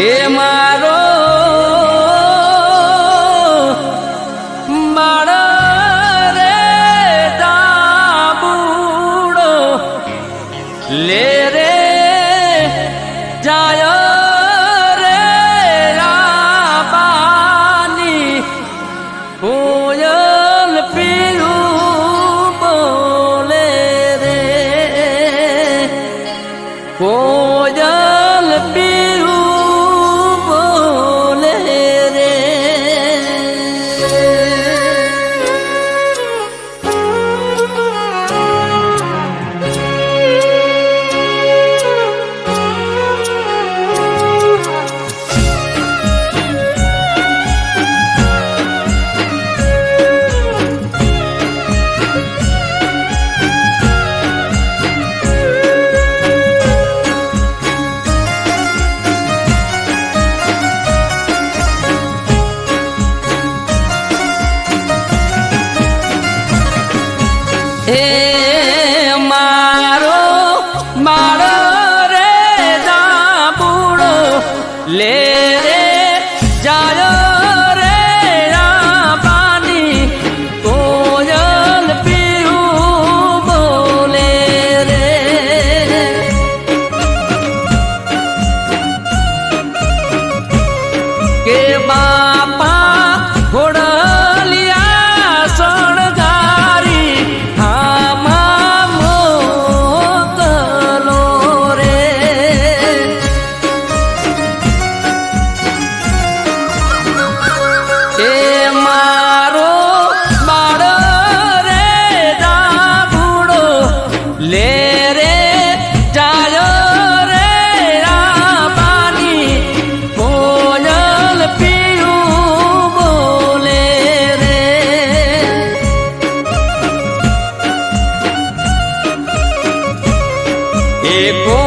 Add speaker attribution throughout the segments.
Speaker 1: એ મારો People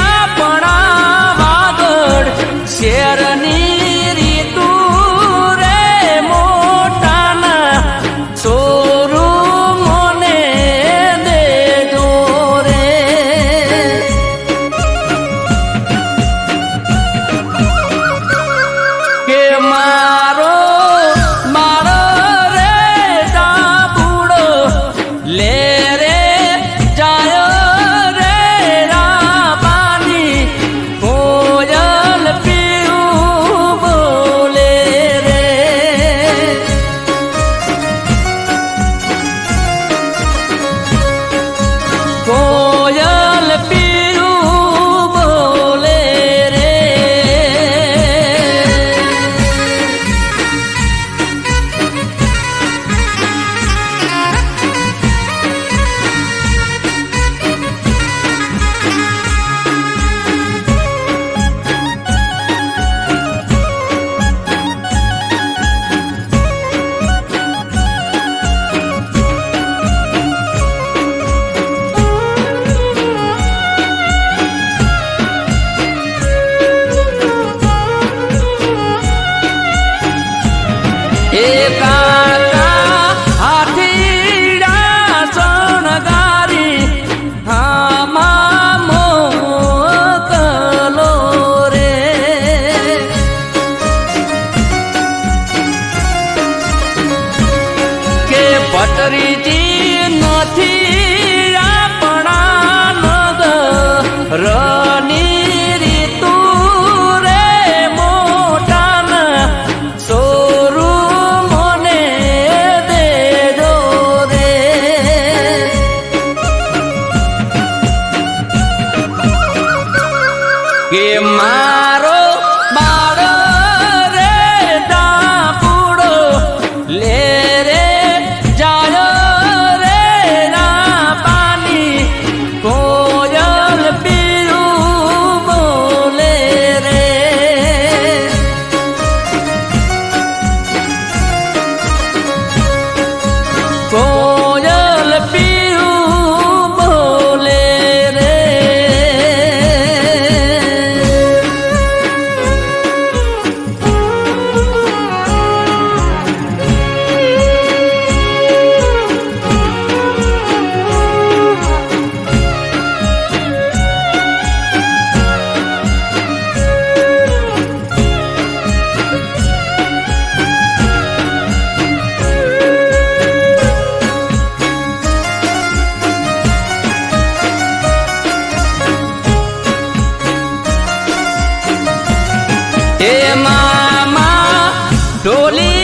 Speaker 1: આપણા Vagad શેરની llevar. ડોલી